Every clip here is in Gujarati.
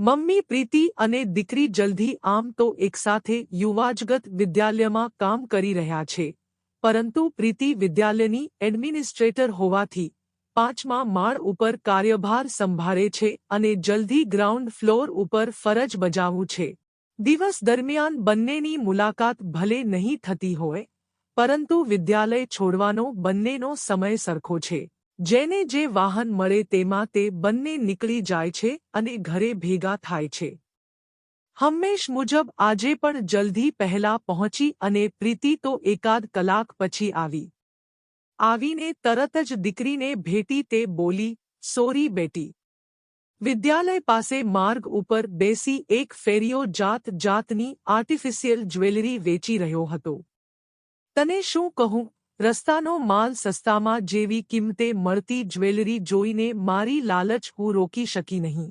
મમ્મી પ્રીતિ અને દીકરી જલ્દી આમ તો એકસાથે યુવાજગત વિદ્યાલયમાં કામ કરી રહ્યા છે. પરંતુ પ્રીતિ વિદ્યાલયની એડમિનિસ્ટ્રેટર હોવાથી પાંચમા માળ ઉપર કાર્યભાર સંભાળે છે અને જલ્દી ગ્રાઉન્ડ ફ્લોર ઉપર ફરજ બજાવું છે. દિવસ દરમિયાન બંનેની મુલાકાત ભલે નહીં થતી હોય, પરંતુ વિદ્યાલય છોડવાનો બંનેનો સમય સરખો છે. જેને જે વાહન મળે તેમાં તે બંને નીકળી જાય છે અને ઘરે ભેગા થાય છે. હંમેશ મુજબ આજે પણ જલ્દી પહેલા પહોંચી અને પ્રીતિ તો એકાદ કલાક પછી આવી. આવીને તરત જ દીકરીને ભેટી તે બોલી, સોરી બેટી. વિદ્યાલય પાસે માર્ગ ઉપર બેસી એક ફેરીઓ જાત જાતની આર્ટિફિશિયલ જ્વેલરી વેચી રહ્યો હતો. તને શું કહું? રસ્તાનો માલ સસ્તામાં જેવી કિંમતે મળતી જ્વેલરી જોઈને મારી લાલચ હું રોકી શકી નહીં.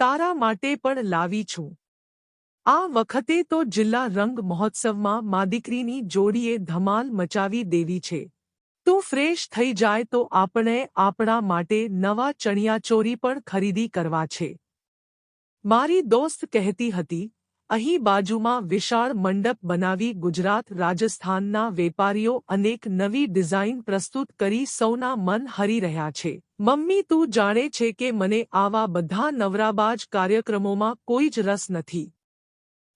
તારા માટે પણ લાવી છું. આ વખતે તો જિલ્લા રંગ મહોત્સવમાં માદીકરીની જોડીએ ધમાલ મચાવી દેવી છે. તું ફ્રેશ થઈ જાય તો આપણે આપણા માટે નવા ચણિયાચોરી પણ ખરીદી કરવા છે. મારી દોસ્ત કહેતી હતી અહીં બાજુમાં વિશાળ મંડપ બનાવી ગુજરાત રાજસ્થાનના વેપારીઓ અનેક નવી ડિઝાઇન પ્રસ્તુત કરી સૌના મન હરી રહ્યા છે. મમ્મી, તું જાણે છે કે મને આવા બધા નવરાબાજ કાર્યક્રમોમાં કોઈ જ રસ નથી.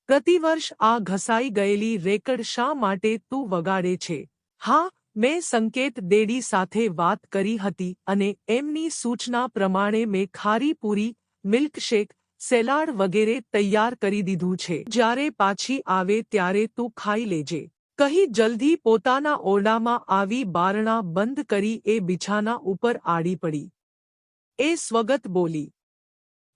પ્રતિવર્ષ આ ઘસાઈ ગયેલી રેકડ શા માટે તું વગાડે છે? હા, મેં સંકેત દેડી સાથે વાત કરી હતી અને એમની સૂચના પ્રમાણે મેં ખારી પૂરી, મિલ્કશેક સેલાડ વગેરે તૈયાર કરી દીધું છે. જ્યારે પાછી આવે ત્યારે તું ખાઈ લેજે. કહી જલ્દી પોતાના ઓરડામાં આવી બારણા બંધ કરી એ બિછાના ઉપર આડી પડી. એ સ્વગત બોલી,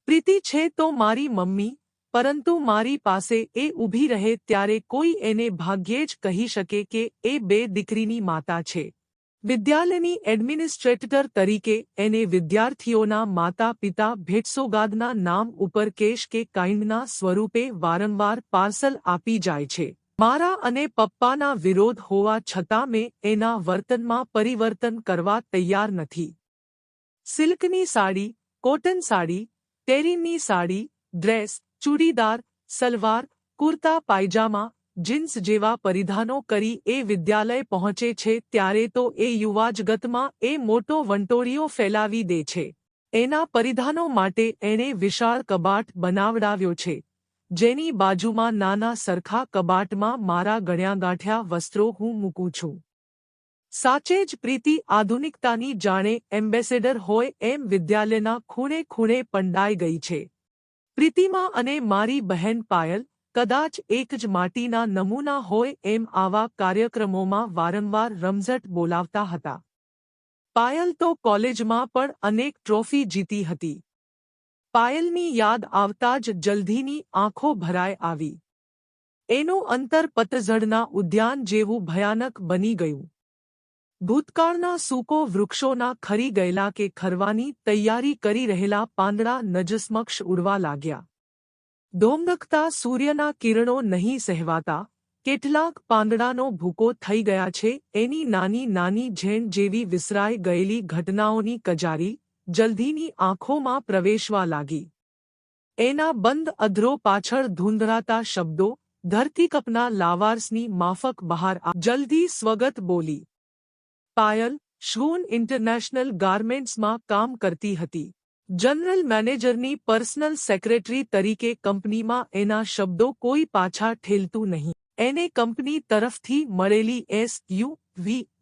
પ્રીતિ છે તો મારી મમ્મી, પરંતુ મારી પાસે એ ઊભી રહે ત્યારે કોઈ એને ભાગ્યે જ કહી શકે કે એ બે દીકરીની માતા છે. વિદ્યાલયની એડમિનિસ્ટ્રેટર તરીકે એને વિદ્યાર્થીઓના માતા પિતા ભેટસોગાદના નામ ઉપર કેશ કે કાઇન્ડના સ્વરૂપે વારંવાર પાર્સલ આપી જાય છે. મારા અને પપ્પાના વિરોધ હોવા છતાં મેં એના વર્તનમાં પરિવર્તન કરવા તૈયાર નથી. સિલ્કની સાડી, કોટન સાડી, ટેરીનની સાડી, ડ્રેસ, ચૂડીદાર, સલવાર, કુર્તા, પાયજામા જીન્સ જેવા પરિધાનો કરી એ વિદ્યાલય પહોંચે છે ત્યારે તો એ યુવાજગતમાં એ મોટો વંટોળીઓ ફેલાવી દે છે. એના પરિધાનો માટે એણે વિશાળ કબાટ બનાવડાવ્યો છે. જેની બાજુમાં નાના સરખા કબાટમાં મારા ગણ્યાગાંઠ્યા વસ્ત્રો હું મૂકું છું. સાચે જ પ્રીતિ આધુનિકતાની જાણે એમ્બેસેડર હોય એમ વિદ્યાલયના ખૂણે ખૂણે પંડાઈ ગઈ છે. પ્રીતિમાં અને મારી બહેન પાયલ કદાચ એક જ માટીના નમૂના હોય એમ આવા કાર્યક્રમોમાં વારંવાર રમઝટ બોલાવતા હતા. પાયલ તો કોલેજમાં પણ અનેક ટ્રોફી જીતી હતી. પાયલની યાદ આવતા જ જલ્દીની આંખો ભરાય આવી. એનું અંતર પતઝડના ઉદ્યાન જેવું ભયાનક બની ગયું. ભૂતકાળના સૂકો વૃક્ષોના ખરી ગયેલા કે ખરવાની તૈયારી કરી રહેલા પાંદડા નજસ્મક્ષ ઉડવા લાગ્યા. ધોમધખતા સૂર્યના કિરણો નહીં સહેવાતા, કેટલાક પાંદડાનો ભૂકો થઈ ગયા છે, એની નાની નાની ઝેણ જેવી વિસરાઈ ગયેલી ઘટનાઓની કજારી, જલ્દીની આંખોમાં પ્રવેશવા લાગી. એના બંધ અધરો પાછળ ધૂંધળાતા શબ્દો ધરતીકપના લાવાર્સની માફક બહાર જલ્દી સ્વગત બોલી. પાયલ, શ્વૂન ઇન્ટરનેશનલ ગાર્મેન્ટ્સમાં કામ કરતી હતી. જનરલ મેનેજરની પર્સનલ સેક્રેટરી તરીકે કંપનીમાં એના શબ્દો કોઈ પાછા ઠેલતું નહીં. એને કંપની તરફથી મળેલી એસ યુ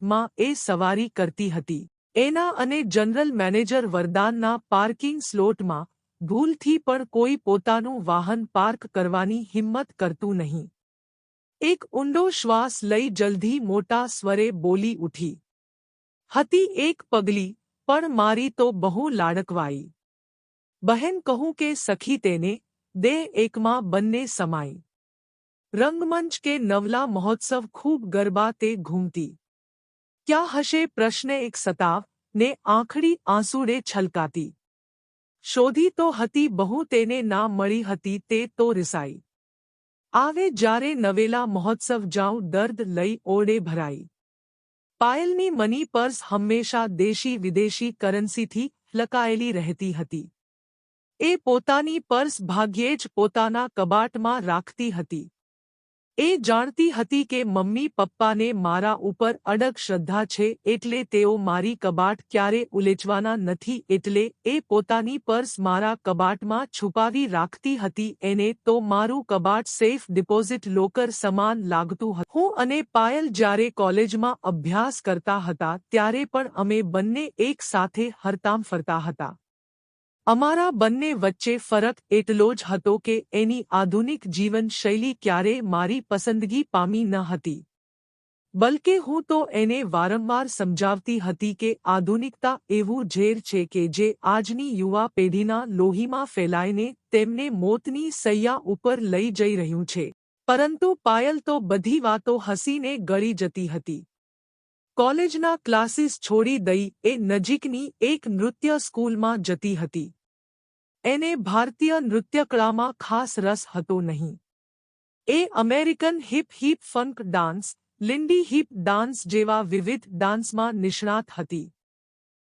માં એ સવારી કરતી હતી. એના અને જનરલ મેનેજર વરદાનના પાર્કિંગ સ્લોટમાં ભૂલથી પણ કોઈ પોતાનું વાહન પાર્ક કરવાની હિંમત કરતું નહીં. એક ઊંડો શ્વાસ લઈ જલ્દી મોટા સ્વરે બોલી ઉઠી. હતી એક પગલી, પણ મારી તો બહુ લાડકવાઈ. બહેન કહું કે સખી તેને દેહ એકમાં બંને સમાઈ રંગમંચ કે નવલા મહોત્સવ ખૂબ ગરબા તે ઘૂમતી ક્યાં હશે પ્રશ્ન એક સતાવ ને આંખડી આંસુડે છલકાતી શોધી તો હતી બહુ તેને ના મળી હતી તે તો રિસાઈ આવે જ્યારે નવેલા મહોત્સવ જાઉં દર્દ લઈ ઓળે ભરાઈ પાયલની મની પર્સ હંમેશા દેશી વિદેશી કરન્સીથી લકાયેલી રહેતી હતી એ પોતાની પર્સ ભાગ્યે જ પોતાના કબાટમાં રાખતી હતી. એ જાણતી હતી કે મમ્મી પપ્પાને મારા ઉપર અડગ શ્રદ્ધા છે એટલે તેઓ મારી કબાટ ક્યારે ઉલેચવાના નથી એટલે એ પોતાની પર્સ મારા કબાટમાં છુપાવી રાખતી હતી એને તો મારું કબાટ સેફ ડિપોઝિટ લોકર સમાન લાગતું હતું. હું અને પાયલ જ્યારે કોલેજમાં અભ્યાસ કરતા હતા ત્યારે પણ અમે બંને એક સાથે હરતામ ફરતા હતા. અમારા બંને વચ્ચે ફરક એટલો જ હતો કે એની આધુનિક જીવનશૈલી ક્યારે મારી પસંદગી પામી ન હતી. બલકે હું તો એને વારંવાર સમજાવતી હતી કે આધુનિકતા એવું ઝેર છે કે જે આજની યુવા પેઢીના લોહીમાં ફેલાઈને તેમને મોતની સૈયા ઉપર લઈ જઈ રહ્યું છે. પરંતુ પાયલ તો બધી વાતો હસીને ગળી જતી હતી. કોલેજના ક્લાસીસ છોડી દઈ એ નજીકની એક નૃત્ય સ્કૂલમાં જતી હતી. એને ભારતીય નૃત્યકળામાં ખાસ રસ હતો નહીં. એ American hip hip funk dance Lindy hip dance જેવા વિવિધ ડાન્સમાં નિષ્ણાત હતી.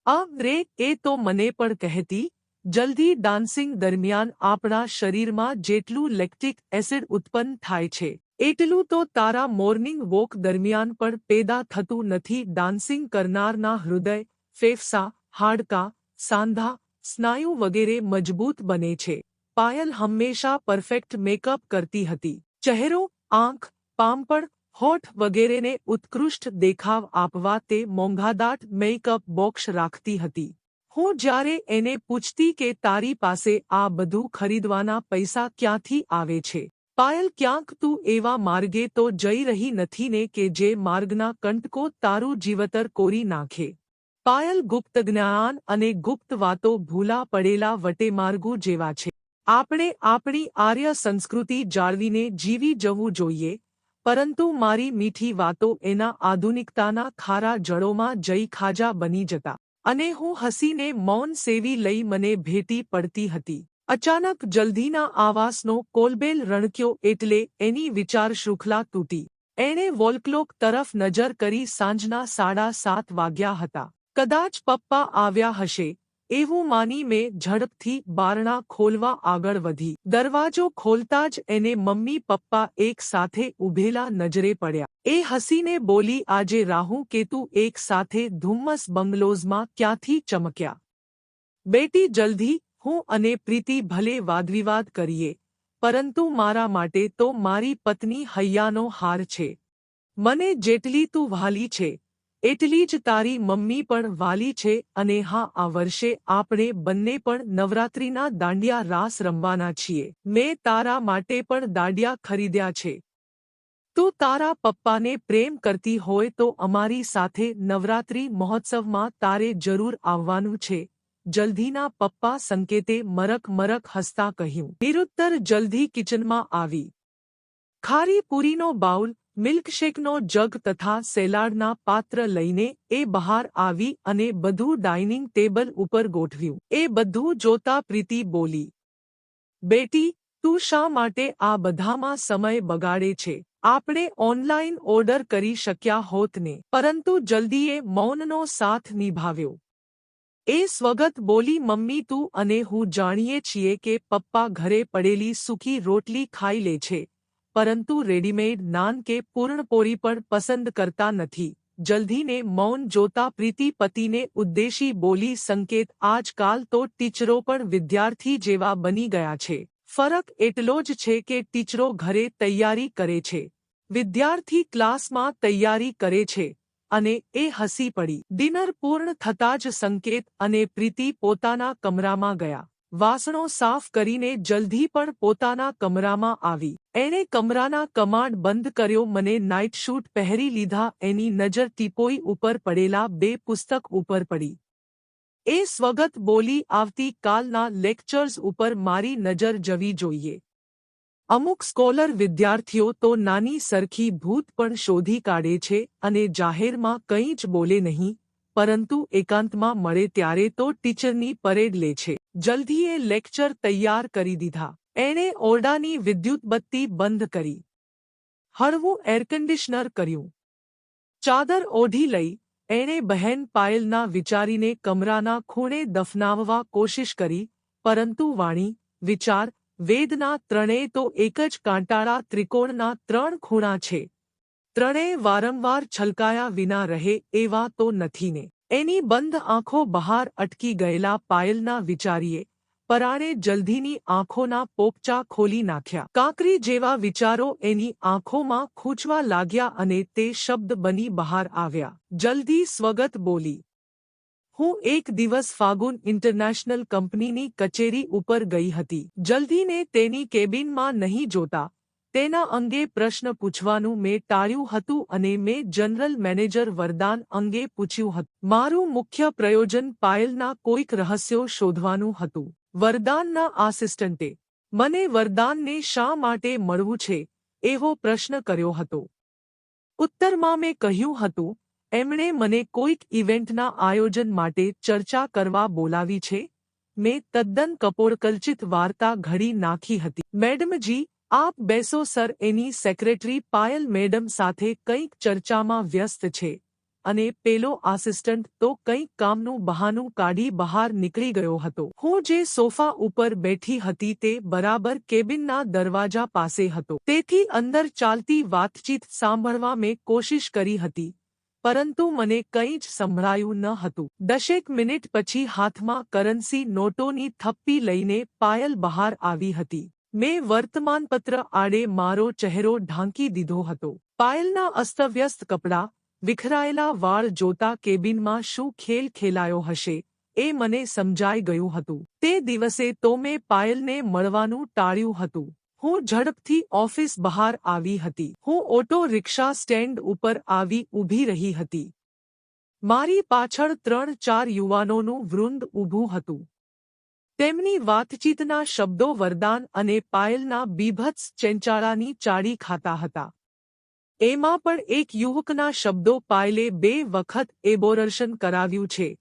આ રે એ તો મને પણ કહેતી, જલ્દી ડાન્સિંગ દરમિયાન આપણા શરીરમાં જેટલું લેક્ટિક એસિડ ઉત્પન્ન થાય છે, એટલું તો તારા મોર્નિંગ વોક દરમિયાન પણ પેદા થતું નથી ડાન્સિંગ કરનારના હૃદય, ફેફસા, હાડકાં, સાંધા સ્નાયુ વગેરે મજબૂત બને છે. પાયલ હંમેશા પરફેક્ટ મેકઅપ કરતી હતી. ચહેરો, આંખ પામપડ હોઠ વગેરેને ઉત્કૃષ્ટ દેખાવ આપવા તે મોંઘાદાટ મેકઅપ બોક્સ રાખતી હતી. હું જ્યારે એને પૂછતી કે તારી પાસે આ બધું ખરીદવાના પૈસા ક્યાંથી આવે છે? પાયલ, ક્યાંક તું એવા માર્ગે તો જઈ રહી નથી ને કે જે માર્ગના કંટકો તારું જીવતર કોરી નાખે. પાયલ ગુપ્ત જ્ઞાન અને ગુપ્ત વાતો ભૂલા પડેલા વટેમાર્ગો જેવા છે. આપણે આપણી આર્ય સંસ્કૃતિ જાળવીને જીવી જવું જોઈએ, પરંતુ મારી મીઠી વાતો એના આધુનિકતાના ખારા જળોમાં જઈ ખાજા બની જતા, અને હું હસીને મૌન સેવી લઈ મને ભેટી પડતી હતી. અચાનક જલ્દીના આવાસનો કોલબેલ રણક્યો એટલે એની વિચાર શૃંખલા તૂટી. એણે વોલક્લોક તરફ નજર કરી સાંજના સાડા સાત વાગ્યા હતા. કદાચ પપ્પા આવ્યા હશે, એવું માની મેં ઝડપથી બારણા ખોલવા આગળ વધી. દરવાજો ખોલતા જ એને મમ્મી પપ્પા એક સાથે ઊભેલા નજરે પડ્યા. એ હસીને બોલી, આજે રાહુ કેતુ એક સાથે ધુમ્મસ બંગલોઝમાં ક્યાંથી ચમક્યા? બેટી, જલ્દી, હું અને પ્રીતિ ભલે વાદવિવાદ કરીએ, પરંતુ મારા માટે તો મારી પત્ની હૈયાનો હાર છે. મને જેટલી તું વહાલી છે એટલી જ તારી મમ્મી પણ વાલી છે અને હા, આ વર્ષે આપણે બંને પણ નવરાત્રિના દાંડિયા રાસ રમવાના છીએ. મેં તારા માટે પણ દાંડિયા ખરીદ્યા છે. તું તારા પપ્પાને પ્રેમ કરતી હોય તો અમારી સાથે નવરાત્રિ મહોત્સવમાં તારે જરૂર આવવાનું છે. જલ્દીના પપ્પા સંકેતે મરક મરક હસતા કહ્યું. નિરુત્તર જલ્દી કિચનમાં આવી. ખારી પૂરીનો બાઉલ મિલ્કશેકનો જગ તથા સેલાડના પાત્ર લઈને એ બહાર આવી અને બધું ડાઇનિંગ ટેબલ ઉપર ગોઠવ્યું. એ બધું જોતા પ્રીતિ બોલી, બેટી, તું શા માટે આ બધામાં સમય બગાડે છે? આપણે ઓનલાઈન ઓર્ડર કરી શક્યા હોત ને. પરંતુ જલ્દીએ મૌનનો સાથ નિભાવ્યો. એ સ્વગત બોલી, મમ્મી, તું અને હું જાણીએ છીએ કે પપ્પા ઘરે પડેલી સૂકી રોટલી ખાઈ લે છે. પરંતુ રેડીમેડ નાન કે પૂર્ણપોરી પણ પસંદ કરતા નથી. જલ્દીને મૌન જોતા પ્રીતિ પતિને ઉદ્દેશી બોલી સંકેત આજકાલ તો ટીચરો પણ વિદ્યાર્થી જેવા બની ગયા છે. ફરક એટલો જ છે કે ટીચરો ઘરે તૈયારી કરે છે. વિદ્યાર્થી ક્લાસમાં તૈયારી કરે છે અને એ હસી પડી. ડિનર પૂર્ણ થતાં જ સંકેત અને પ્રીતિ પોતાના કમરામાં ગયા. વાસણો સાફ કરીને જલ્દી પણ પોતાના કમરામાં આવી. એણે કમરાના કમાડ બંધ કર્યો, મને નાઇટ શૂટ પહેરી લીધા, એની નજર ટીપોઈ ઉપર પડેલા બે પુસ્તક ઉપર પડી. એ સ્વગત બોલી આવતી કાલના લેક્ચર્સ ઉપર મારી નજર જવી જોઈએ. અમુક સ્કોલર વિદ્યાર્થીઓ તો નાની સરખી ભૂત પણ શોધી કાઢે છે અને જાહેરમાં કંઈ જ બોલે નહીં પરંતુ એકાંતમાં મળે ત્યારે તો ટીચરની પરેડ લે છે. જલ્દી એ લેક્ચર તૈયાર કરી દીધા. એણે ઓરડાની વિદ્યુત બત્તી બંધ કરી. હળવું એરકન્ડિશનર કર્યું. ચાદર ઓઢી લઈ એણે બહેન પાયલના વિચારીને કમરાના ખૂણે દફનાવવા કોશિશ કરી, પરંતુ વાણી, વિચાર, વેદના ત્રણેય તો એક જ કાંટાળા ત્રિકોણના ત્રણ ખૂણા છે. ત્રણેય વારંવાર છલકાયા વિના રહે એવા તો નથી ને એની બંધ આંખો બહાર અટકી ગયેલા પાયલના વિચારીએ. પરાણે જલ્દીની આંખોના પોપચા ખોલી નાખ્યા. કાંકરી જેવા વિચારો એની આંખોમાં ખૂંચવા લાગ્યા અને તે શબ્દ બની બહાર આવ્યા. જલ્દી સ્વગત બોલી. હું એક દિવસ ફાગુન ઇન્ટરનેશનલ કંપનીની કચેરી ઉપર ગઈ હતી. જલ્દીને તેની કેબિનમાં નહીં જોતા. તેના અંગે પ્રશ્ન પૂછવાનું મેં ટાળ્યું હતું અને મેં જનરલ મેનેજર વરદાન અંગે પૂછ્યું હતું. મારું મુખ્ય પ્રયોજન પાયલના કોઈક રહસ્યો શોધવાનું હતું. વરદાનના આસિસ્ટન્ટે મને વરદાનને શા માટે મળવું છે એવો પ્રશ્ન કર્યો હતો. ઉત્તરમાં મેં કહ્યું હતું, એમણે મને કોઈક ઇવેન્ટના આયોજન માટે ચર્ચા કરવા બોલાવી છે. મેં તદ્દન કપોળકલ્ચિત વાર્તા ઘડી નાખી હતી. મેડમજી આપ બેસો, સર, એની સેક્રેટરી પાયલ મેડમ સાથે કંઈક ચર્ચામાં વ્યસ્ત છે અને પેલો આસિસ્ટન્ટ તો કંઈક કામનું બહાનું કાઢી બહાર નીકળી ગયો હતો. હું જે સોફા ઉપર બેઠી હતી તે બરાબર કેબિનના દરવાજા પાસે હતો. તેથી અંદર ચાલતી વાતચીત સાંભળવા મેં કોશિશ કરી હતી, પરંતુ મને કંઈ જ સંભળાયું ન હતું. દશેક મિનિટ પછી હાથમાં કરન્સી નોટોની થપ્પી લઈને પાયલ બહાર આવી હતી. મેં વર્તમાનપત્ર આડે મારો ચહેરો ઢાંકી દીધો હતો. પાયલના અસ્તવ્યસ્ત કપડાં, વિખરાયેલા વાળ જોતા કેબિનમાં શું ખેલ ખેલાયો હશે, એ મને સમજાઈ ગયું હતું. તે દિવસે તો મેં પાયલને મળવાનું ટાળ્યું હતું. હું ઝડપથી ઓફિસ બહાર આવી હતી. હું ઓટો રિક્ષા સ્ટેન્ડ ઉપર આવી ઊભી રહી હતી. મારી પાછળ ત્રણ ચાર યુવાનોનું વૃંદ ઊભું હતું. તેમની વાતચીતના શબ્દો વરદાન અને પાયલના બીભત્સ ચેંચાળાની ચાડી ખાતા હતા. એમાં પણ એક યુવકના શબ્દો પાયલે બે વખત એબોરર્શન કરાવ્યું છે.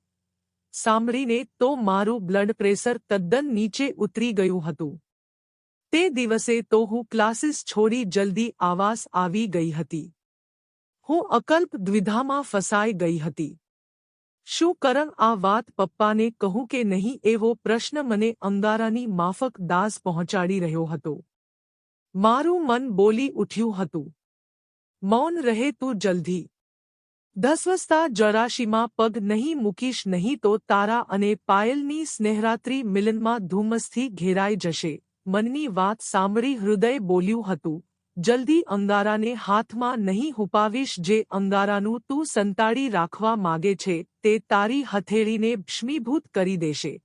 સાંભળીને તો મારું બ્લડ પ્રેશર તદ્દન નીચે ઉતરી ગયું હતું. તે દિવસે તો હું ક્લાસીસ છોડી જલ્દી આવાસ આવી ગઈ હતી. હું અકલ્પ દ્વિધામાં ફસાઈ ગઈ હતી. શું કરંગ આ વાત પપ્પાને કહું કે નહીં એવો પ્રશ્ન મને અંગારાની માફક દાસ પહોંચાડી રહ્યો હતો. મારું મન બોલી ઉઠ્યું હતું. મૌન રહે તું જલ્દી. ધસવસતા જરાશીમાં પગ નહીં મૂકીશ નહીં તો તારા અને પાયલની સ્નેહરાત્રી મિલનમાં ધુમ્મસથી ઘેરાઈ જશે. મનની વાત સાંભળી હૃદય બોલ્યું હતું. જલ્દી અંગારાને હાથમાં નહીં હુપાવીશ જે અંગારાનું તું સંતાડી રાખવા માગે છે, તે તારી હથેળીને ભસ્મીભૂત કરી દેશે.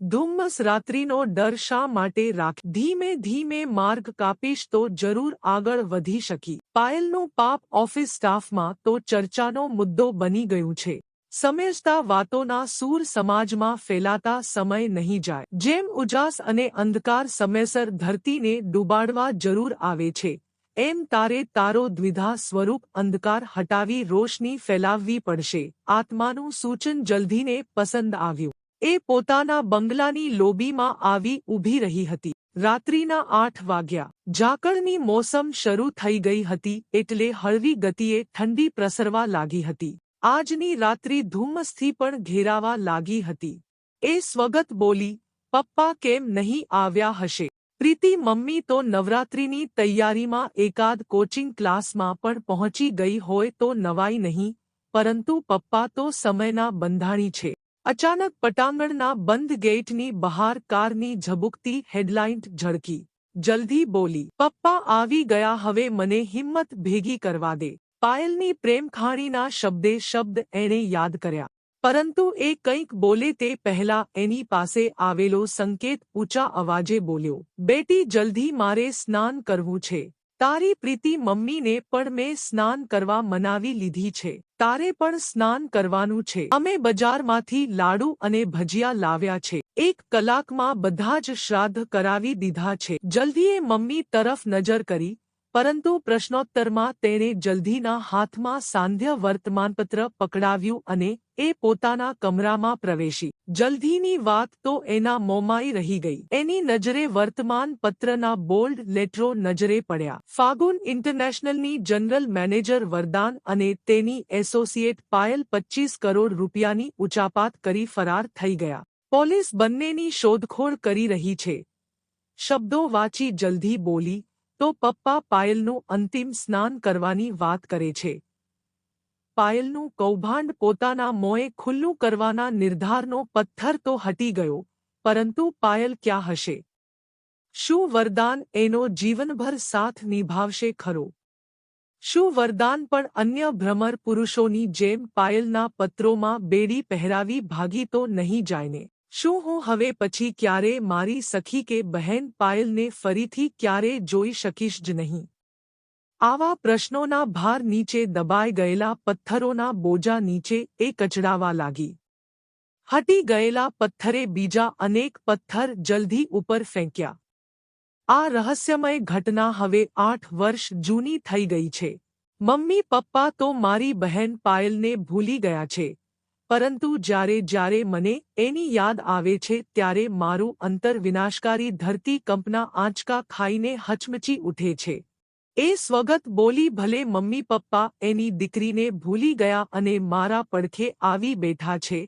ધુમ્મસ રાત્રિનો ડર શા માટે રાખ? ધીમે ધીમે માર્ગ કાપીશ તો જરૂર આગળ વધી શકી. પાયલનું પાપ ઓફિસ સ્ટાફમાં તો ચર્ચાનો મુદ્દો બની ગયું છે. સમજતા વાતોના સૂર સમાજમાં ફેલાતા સમય નહીં જાય. જેમ ઉજાસ અને અંધકાર સમયસર ધરતીને ડૂબાડવા જરૂર આવે છે, એમ તારે તારો દ્વિધા સ્વરૂપ અંધકાર હટાવી રોશની ફેલાવવી પડશે. આત્માનું સૂચન જલ્દીને પસંદ આવ્યું. એ પોતાના બંગલાની લોબીમાં આવી ઊભી રહી હતી. રાત્રિના આઠ વાગ્યા. ઝાકળની મોસમ શરૂ થઈ ગઈ હતી, એટલે હળવી ગતિએ ઠંડી પ્રસરવા લાગી હતી. આજની રાત્રિ ધુમ્મસથી પણ ઘેરાવા લાગી હતી. એ સ્વગત બોલી, પપ્પા કેમ નહીં આવ્યા હશે? પ્રીતિ મમ્મી તો નવરાત્રિની તૈયારીમાં એકાદ કોચિંગ ક્લાસમાં પણ પહોંચી ગઈ હોય તો નવાઈ નહીં, પરંતુ પપ્પા તો સમયના બંધાણી છે. અચાનક પટાંગણના બંધ ગેટની બહાર કારની ઝબુકતી હેડલાઇન ઝળકી. જલ્દી બોલી, પપ્પા આવી ગયા, હવે મને હિંમત ભેગી કરવા દે. પાયલની પ્રેમખાણીના શબ્દે શબ્દ એણે યાદ કર્યા. પરંતુ એ કંઈક બોલે તે પહેલા એની પાસે આવેલો સંકેત ઊંચા અવાજે બોલ્યો, બેટી, જલ્દી મારે સ્નાન કરવું છે. તારી પ્રીતિ મમ્મીને પણ મેં સ્નાન કરવા મનાવી લીધી છે. તારે પણ સ્નાન કરવાનું છે. અમે બજારમાંથી લાડુ અને ભજીયા લાવ્યા છે. એક કલાકમાં બધા જ શ્રાદ્ધ કરાવી દીધા છે. જલ્દીએ મમ્મી તરફ નજર કરી પરંતુ પ્રશ્નોત્તરમાં તેણે જલ્દીના હાથમાં સાંધ્ય વર્તમાનપત્ર પકડાવ્યું અને એ પોતાના કમરામાં પ્રવેશી. જલ્દીની વાત તો એના મોમાઈ રહી ગઈ. એની નજરે વર્તમાન પત્રના બોલ્ડ લેટરો નજરે પડ્યા. ફાગુન ઇન્ટરનેશનલની જનરલ મેનેજર વરદાન અને તેની એસોસિએટ પાયલ પચ્ચીસ કરોડ રૂપિયાની ઉચાપાત કરી ફરાર થઈ ગયા. પોલીસ બંનેની શોધખોળ કરી રહી છે. શબ્દો વાંચી જલ્દી બોલી તો પપ્પા પાયલનું અંતિમ સ્નાન કરવાની વાત કરે છે. પાયલનું કૌભાંડ પોતાના મોંએ ખુલ્લું કરવાના નિર્ધારનો પથ્થર તો હટી ગયો, પરંતુ પાયલ ક્યાં હશે? શું વરદાન એનો જીવનભર સાથ નિભાવશે ખરો? શું વરદાન પણ અન્ય ભ્રમર પુરુષોની જેમ પાયલના પત્રોમાં બેડી પહેરાવી ભાગી તો નહીં જાયને? શું હું હવે પછી ક્યારે મારી સખી કે બહેન પાયલને ફરીથી ક્યારે જોઈ શકીશ જ નહીં? આવા પ્રશ્નોના ભાર નીચે દબાઈ ગયેલા પથ્થરોના બોજા નીચે એ કચડાવા લાગી. હટી ગયેલા પથ્થરે બીજા અનેક પથ્થર જલ્દી ઉપર ફેંક્યા. આ રહસ્યમય ઘટના હવે આઠ વર્ષ જૂની થઈ ગઈ છે. મમ્મી પપ્પા તો મારી બહેન પાયલને ભૂલી ગયા છે. પરંતુ જ્યારે જ્યારે મને એની યાદ આવે છે ત્યારે મારું અંતર વિનાશકારી ધરતી કંપના આંચકા ખાઈને હચમચી ઉઠે છે. એ સ્વગત બોલી ભલે મમ્મી પપ્પા એની દીકરીને ભૂલી ગયા અને મારા પડખે આવી બેઠા છે,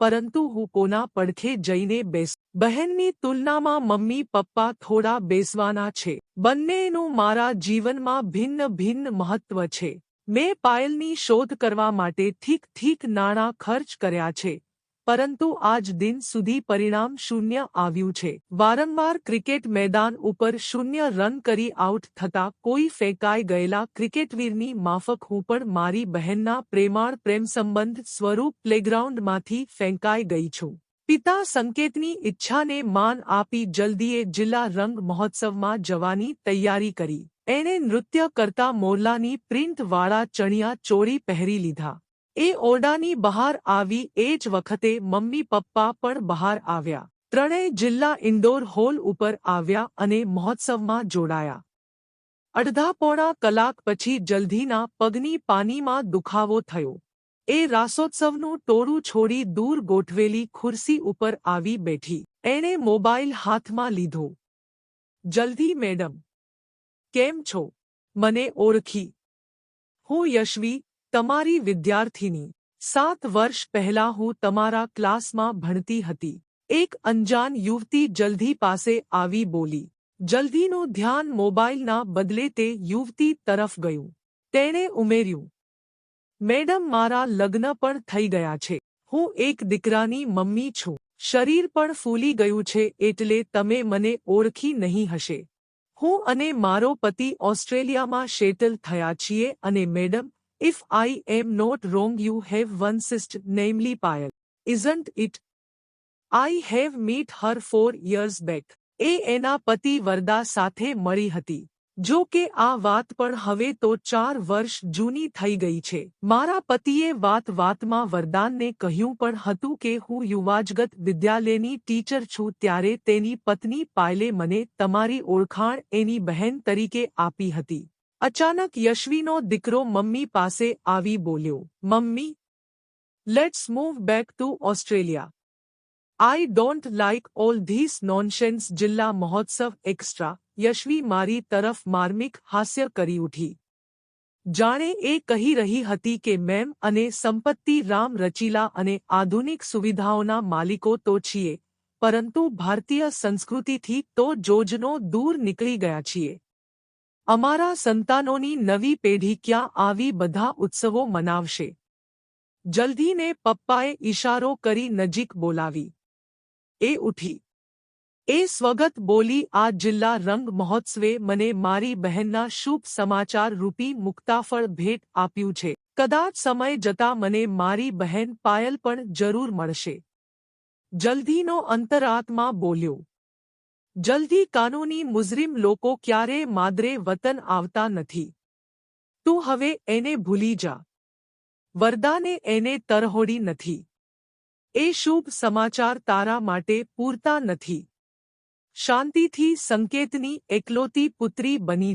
પરંતુ હું કોના પડખે જઈને બેસ? બહેનની તુલનામાં મમ્મી પપ્પા થોડા બેસવાના છે. બંનેનું મારા જીવનમાં ભિન્ન ભિન્ન મહત્વ છે. મેં પાયલની શોધ કરવા માટે ઠીક ઠીક નાણાં ખર્ચ કર્યા છે, પરંતુ આજ દિન સુધી પરિણામ શૂન્ય આવ્યું છે. વારંવાર ક્રિકેટ મેદાન ઉપર શૂન્ય રન કરી આઉટ થતા કોઈ ફેંકાઈ ગયેલા ક્રિકેટવીરની માફક હું પણ મારી બહેનના પ્રેમાળ પ્રેમ સંબંધ સ્વરૂપ પ્લેગ્રાઉન્ડમાંથી ફેંકાઈ ગઈ છું. પિતા સંકેતની ઈચ્છાને માન આપી જલ્દીએ જિલ્લા રંગ મહોત્સવમાં જવાની તૈયારી કરી. એણે નૃત્ય કરતા મોરલાની પ્રિન્ટવાળા ચણિયા ચોળી પહેરી લીધા. એ ઓરડાની બહાર આવી એ જ વખતે મમ્મી પપ્પા પણ બહાર આવ્યા. ત્રણેય જિલ્લા ઇન્ડોર હોલ ઉપર આવ્યા અને મહોત્સવમાં જોડાયા. અડધા પોણા કલાક પછી જલ્દીના પગની પાનીમાં દુખાવો થયો. એ રાસોત્સવનું ટોળું છોડી દૂર ગોઠવેલી ખુરશી ઉપર આવી બેઠી. એણે મોબાઈલ હાથમાં લીધો. જલ્દી, મેડમ. કેમ છો? મને ઓળખી. હું યશવી, તમારી વિદ્યાર્થીની. સાત વર્ષ પહેલા હું તમારા ક્લાસમાં ભણતી હતી. એક અંજાન યુવતી જલ્દી પાસે આવી બોલી. જલ્દીનું ધ્યાન મોબાઈલના બદલે તે યુવતી તરફ ગયું. તેણે ઉમેર્યું, મેડમ, મારા લગ્ન પણ થઈ ગયા છે. હું એક દીકરાની મમ્મી છું. શરીર પણ ફૂલી ગયું છે એટલે તમે મને ઓળખી નહીં હશે. હું અને મારો પતિ ઓસ્ટ્રેલિયામાં શેટલ થયા છીએ અને madam if I am not wrong you have one sister namely Payal. Isn't it I have meet her four years back એ એના પતિ વરદા સાથે મળી હતી. જો કે આ વાત પણ હવે તો ચાર વર્ષ જૂની થઈ ગઈ છે. મારા પતિએ વાત વાતમાં વરદાનને કહ્યું પણ હતું કે હું યુવાજગત વિદ્યાલયની ટીચર છું ત્યારે તેની પત્ની પાયલે મને તમારી ઓળખાણ એની બહેન તરીકે આપી હતી. અચાનક યશવીનો દીકરો મમ્મી પાસે આવી બોલ્યો, mummy let's move back to Australia I don't like all this nonsense જિલ્લા મહોત્સવ એક્સ્ટ્રા યશવી મારી તરફ માર્મિક હાસ્ય કરી ઉઠી જાણે એ કહી રહી હતી કે મેમ અને સંપત્તિ રામ રચીલા અને આધુનિક સુવિધાઓના માલિકો તો છીએ પરંતુ ભારતીય સંસ્કૃતિથી તો જોજનો દૂર નીકળી ગયા છીએ અમારા સંતાનોની નવી પેઢી ક્યાં આવી બધા ઉત્સવો મનાવશે જલ્દીને પપ્પાએ ઇશારો કરી નજીક બોલાવી એ ઉઠી. એ સ્વગત બોલી, આ જિલ્લા રંગ મહોત્સવે મને મારી બહેનના શુભ સમાચાર રૂપી મુક્તાફળ ભેટ આપ્યું છે. કદાચ સમય જતા મને મારી બહેન પાયલ પણ જરૂર મળશે. જલ્દીનો અંતરાત્મા બોલ્યો. જલ્દી કાનૂની મુઝરીમ લોકો ક્યારે માદરે વતન આવતા નથી. તું હવે એને ભૂલી જા. વરદાને એને તરહોડી નથી. એ શુભ સમાચાર તારા માટે પૂરતા નથી. શાંતિથી સંકેતની એકલોતી પુત્રી બની